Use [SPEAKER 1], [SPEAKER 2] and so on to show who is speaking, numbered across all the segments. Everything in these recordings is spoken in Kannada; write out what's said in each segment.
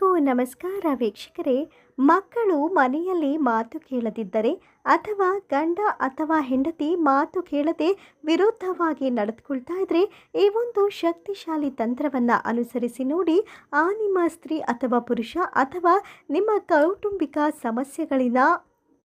[SPEAKER 1] ಎಲ್ಲರಿಗೂ ನಮಸ್ಕಾರ ವೀಕ್ಷಕರೇ. ಮಕ್ಕಳು ಮನೆಯಲ್ಲಿ ಮಾತು ಕೇಳದಿದ್ದರೆ ಅಥವಾ ಗಂಡ ಅಥವಾ ಹೆಂಡತಿ ಮಾತು ಕೇಳದೆ ವಿರುದ್ಧವಾಗಿ ನಡೆದುಕೊಳ್ತಾ ಇದ್ರೆ ಈ ಒಂದು ಶಕ್ತಿಶಾಲಿ ತಂತ್ರವನ್ನು ಅನುಸರಿಸಿ ನೋಡಿ ಆ ನಿಮ್ಮ ಸ್ತ್ರೀ ಅಥವಾ ಪುರುಷ ಅಥವಾ ನಿಮ್ಮ ಕೌಟುಂಬಿಕ ಸಮಸ್ಯೆಗಳಿಂದ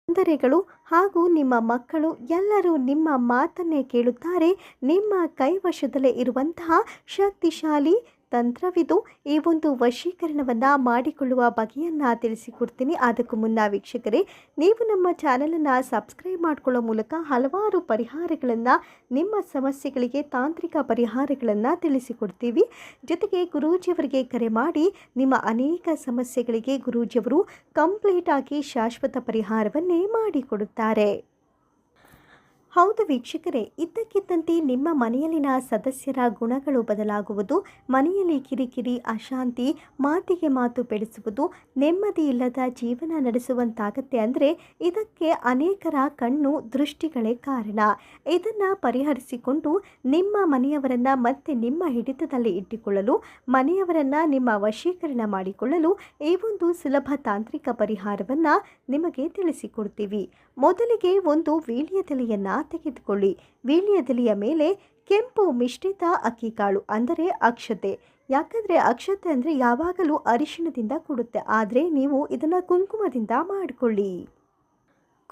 [SPEAKER 1] ತೊಂದರೆಗಳು ಹಾಗೂ ನಿಮ್ಮ ಮಕ್ಕಳು ಎಲ್ಲರೂ ನಿಮ್ಮ ಮಾತನ್ನೇ ಕೇಳುತ್ತಾರೆ. ನಿಮ್ಮ ಕೈವಶದಲ್ಲೇ ಇರುವಂತಹ ಶಕ್ತಿಶಾಲಿ ತಂತ್ರವಿದು ಈ ಒಂದು ವಶೀಕರಣವನ್ನು ಮಾಡಿಕೊಳ್ಳುವ ಬಗೆಯನ್ನು ತಿಳಿಸಿಕೊಡ್ತೀನಿ. ಅದಕ್ಕೂ ಮುನ್ನ ವೀಕ್ಷಕರೇ, ನೀವು ನಮ್ಮ ಚಾನಲನ್ನು ಸಬ್ಸ್ಕ್ರೈಬ್ ಮಾಡಿಕೊಳ್ಳೋ ಮೂಲಕ ಹಲವಾರು ಪರಿಹಾರಗಳನ್ನು, ನಿಮ್ಮ ಸಮಸ್ಯೆಗಳಿಗೆ ತಾಂತ್ರಿಕ ಪರಿಹಾರಗಳನ್ನು ತಿಳಿಸಿಕೊಡ್ತೀವಿ. ಜೊತೆಗೆ ಗುರೂಜಿಯವರಿಗೆ ಕರೆ ಮಾಡಿ, ನಿಮ್ಮ ಅನೇಕ ಸಮಸ್ಯೆಗಳಿಗೆ ಗುರೂಜಿಯವರು ಕಂಪ್ಲೀಟಾಗಿ ಶಾಶ್ವತ ಪರಿಹಾರವನ್ನೇ ಮಾಡಿಕೊಡುತ್ತಾರೆ. ಹೌದು ವೀಕ್ಷಕರೇ, ಇದ್ದಕ್ಕಿದ್ದಂತೆ ನಿಮ್ಮ ಮನೆಯಲ್ಲಿನ ಸದಸ್ಯರ ಗುಣಗಳು ಬದಲಾಗುವುದು, ಮನೆಯಲ್ಲಿ ಕಿರಿಕಿರಿ, ಅಶಾಂತಿ, ಮಾತಿಗೆ ಮಾತು ಬೆಳೆಸುವುದು, ನೆಮ್ಮದಿ ಇಲ್ಲದ ಜೀವನ ನಡೆಸುವಂತಾಗತ್ತೆ ಅಂದರೆ ಇದಕ್ಕೆ ಅನೇಕರ ಕಣ್ಣು ದೃಷ್ಟಿಗಳೇ ಕಾರಣ. ಇದನ್ನು ಪರಿಹರಿಸಿಕೊಂಡು ನಿಮ್ಮ ಮನೆಯವರನ್ನು ಮತ್ತೆ ನಿಮ್ಮ ಹಿಡಿತದಲ್ಲಿ ಇಟ್ಟುಕೊಳ್ಳಲು, ಮನೆಯವರನ್ನು ನಿಮ್ಮ ವಶೀಕರಣ ಮಾಡಿಕೊಳ್ಳಲು ಈ ಒಂದು ಸುಲಭ ತಾಂತ್ರಿಕ ಪರಿಹಾರವನ್ನು ನಿಮಗೆ ತಿಳಿಸಿಕೊಡ್ತೀವಿ. ಮೊದಲಿಗೆ ಒಂದು ವೀಳ್ಯದೆಲೆಯನ್ನು ತೆಗೆದುಕೊಳ್ಳಿ. ವೀಳ್ಯದೆಲೆಯ ಮೇಲೆ ಕೆಂಪು ಮಿಶ್ರಿತ ಅಕ್ಕಿ ಕಾಳು ಅಂದರೆ ಅಕ್ಷತೆ. ಯಾಕಂದರೆ ಅಕ್ಷತೆ ಅಂದರೆ ಯಾವಾಗಲೂ ಅರಿಶಿಣದಿಂದ ಕೊಡುತ್ತೆ. ಆದರೆ ನೀವು ಇದನ್ನು ಕುಂಕುಮದಿಂದ ಮಾಡಿಕೊಳ್ಳಿ.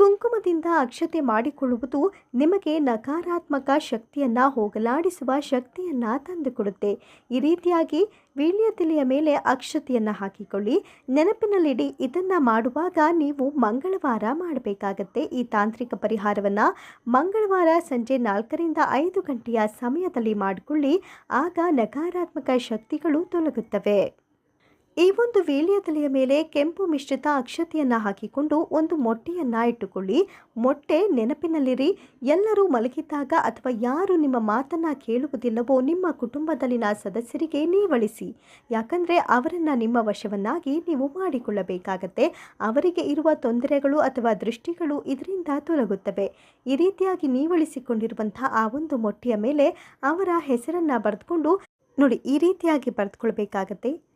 [SPEAKER 1] ಕುಂಕುಮದಿಂದ ಅಕ್ಷತೆ ಮಾಡಿಕೊಳ್ಳುವುದು ನಿಮಗೆ ನಕಾರಾತ್ಮಕ ಶಕ್ತಿಯನ್ನು ಹೋಗಲಾಡಿಸುವ ಶಕ್ತಿಯನ್ನು ತಂದುಕೊಡುತ್ತೆ. ಈ ರೀತಿಯಾಗಿ ವೀಳ್ಯದೆಲೆಯ ಮೇಲೆ ಅಕ್ಷತೆಯನ್ನು ಹಾಕಿಕೊಳ್ಳಿ. ನೆನಪಿನಲ್ಲಿಡಿ ಇದನ್ನು ಮಾಡುವಾಗ ನೀವು ಮಂಗಳವಾರ ಮಾಡಬೇಕಾಗತ್ತೆ. ಈ ತಾಂತ್ರಿಕ ಪರಿಹಾರವನ್ನು ಮಂಗಳವಾರ ಸಂಜೆ ನಾಲ್ಕರಿಂದ ಐದು ಗಂಟೆಯ ಸಮಯದಲ್ಲಿ ಮಾಡಿಕೊಳ್ಳಿ. ಆಗ ನಕಾರಾತ್ಮಕ ಶಕ್ತಿಗಳು ತೊಲಗುತ್ತವೆ. ಈ ಒಂದು ವೀಳ್ಯದೆಲೆಯ ಮೇಲೆ ಕೆಂಪು ಮಿಶ್ರಿತ ಅಕ್ಷತೆಯನ್ನು ಹಾಕಿಕೊಂಡು ಒಂದು ಮೊಟ್ಟೆಯನ್ನು ಇಟ್ಟುಕೊಳ್ಳಿ. ಮೊಟ್ಟೆ ನೆನಪಿನಲ್ಲಿರಿ. ಎಲ್ಲರೂ ಮಲಗಿದ್ದಾಗ ಅಥವಾ ಯಾರು ನಿಮ್ಮ ಮಾತನ್ನು ಕೇಳುವುದಿಲ್ಲವೋ ನಿಮ್ಮ ಕುಟುಂಬದಲ್ಲಿನ ಸದಸ್ಯರಿಗೆ ನೀವಳಿಸಿ. ಯಾಕಂದರೆ ಅವರನ್ನು ನಿಮ್ಮ ವಶವನ್ನಾಗಿ ನೀವು ಮಾಡಿಕೊಳ್ಳಬೇಕಾಗತ್ತೆ. ಅವರಿಗೆ ಇರುವ ತೊಂದರೆಗಳು ಅಥವಾ ದೃಷ್ಟಿಗಳು ಇದರಿಂದ ತೊಲಗುತ್ತವೆ. ಈ ರೀತಿಯಾಗಿ ನೀವಳಿಸಿಕೊಂಡಿರುವಂಥ ಆ ಒಂದು ಮೊಟ್ಟೆಯ ಮೇಲೆ ಅವರ ಹೆಸರನ್ನು ಬರೆದುಕೊಂಡು ನೋಡಿ ಈ ರೀತಿಯಾಗಿ ಬರೆದುಕೊಳ್ಬೇಕಾಗತ್ತೆ.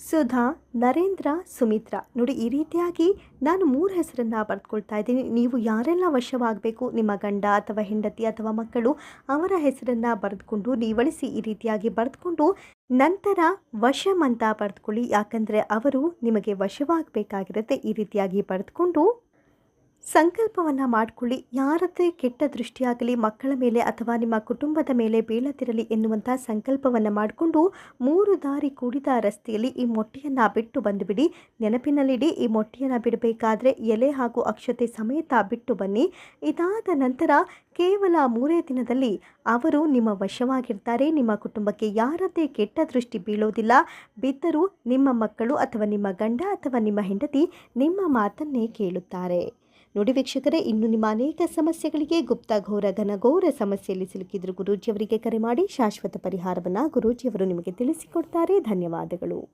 [SPEAKER 1] ಸುಧಾ, ನರೇಂದ್ರ, ಸುಮಿತ್ರ. ನೋಡಿ, ಈ ರೀತಿಯಾಗಿ ನಾನು ಮೂರು ಹೆಸರನ್ನು ಬರೆದುಕೊಳ್ತಾ ಇದ್ದೀನಿ. ನೀವು ಯಾರೆಲ್ಲ ವಶವಾಗಬೇಕು, ನಿಮ್ಮ ಗಂಡ ಅಥವಾ ಹೆಂಡತಿ ಅಥವಾ ಮಕ್ಕಳು, ಅವರ ಹೆಸರನ್ನು ಬರೆದುಕೊಂಡು ನೀವಳಿಸಿ ಈ ರೀತಿಯಾಗಿ ಬರೆದುಕೊಂಡು ನಂತರ ವಶಂ ಅಂತ ಬರೆದುಕೊಳ್ಳಿ. ಯಾಕಂದರೆ ಅವರು ನಿಮಗೆ ವಶವಾಗಬೇಕಾಗಿರುತ್ತೆ. ಈ ರೀತಿಯಾಗಿ ಬರೆದುಕೊಂಡು ಸಂಕಲ್ಪವನ್ನು ಮಾಡಿಕೊಳ್ಳಿ. ಯಾರದೇ ಕೆಟ್ಟ ದೃಷ್ಟಿಯಾಗಲಿ, ಮಕ್ಕಳ ಮೇಲೆ ಅಥವಾ ನಿಮ್ಮ ಕುಟುಂಬದ ಮೇಲೆ ಬೀಳದಿರಲಿ ಎನ್ನುವಂಥ ಸಂಕಲ್ಪವನ್ನು ಮಾಡಿಕೊಂಡು ಮೂರು ದಾರಿ ಕೂಡಿದ ರಸ್ತೆಯಲ್ಲಿ ಈ ಮೊಟ್ಟೆಯನ್ನು ಬಿಟ್ಟು ಬಂದುಬಿಡಿ. ನೆನಪಿನಲ್ಲಿಡಿ, ಈ ಮೊಟ್ಟೆಯನ್ನು ಬಿಡಬೇಕಾದ್ರೆ ಎಲೆ ಹಾಗೂ ಅಕ್ಷತೆ ಸಮೇತ ಬಿಟ್ಟು ಬನ್ನಿ. ಇದಾದ ನಂತರ ಕೇವಲ ಮೂರೇ ದಿನದಲ್ಲಿ ಅವರು ನಿಮ್ಮ ವಶವಾಗಿರ್ತಾರೆ. ನಿಮ್ಮ ಕುಟುಂಬಕ್ಕೆ ಯಾರದೇ ಕೆಟ್ಟ ದೃಷ್ಟಿ ಬೀಳೋದಿಲ್ಲ. ಬಿದ್ದರೂ ನಿಮ್ಮ ಮಕ್ಕಳು ಅಥವಾ ನಿಮ್ಮ ಗಂಡ ಅಥವಾ ನಿಮ್ಮ ಹೆಂಡತಿ ನಿಮ್ಮ ಮಾತನ್ನೇ ಕೇಳುತ್ತಾರೆ. ನೋಡಿ ವೀಕ್ಷಕರೇ, ಇನ್ನು ನಿಮ್ಮ ಅನೇಕ ಸಮಸ್ಯೆಗಳಿಗೆ ಗುಪ್ತ ಘೋರ ಘನಘೋರ ಸಮಸ್ಯೆಯಲ್ಲಿ ಸಿಲುಕಿದ್ರು ಗುರೂಜಿಯವರಿಗೆ ಕರೆ ಮಾಡಿ ಶಾಶ್ವತ ಪರಿಹಾರವನ್ನು ಗುರೂಜಿಯವರು ನಿಮಗೆ ತಿಳಿಸಿಕೊಡ್ತಾರೆ. ಧನ್ಯವಾದಗಳು.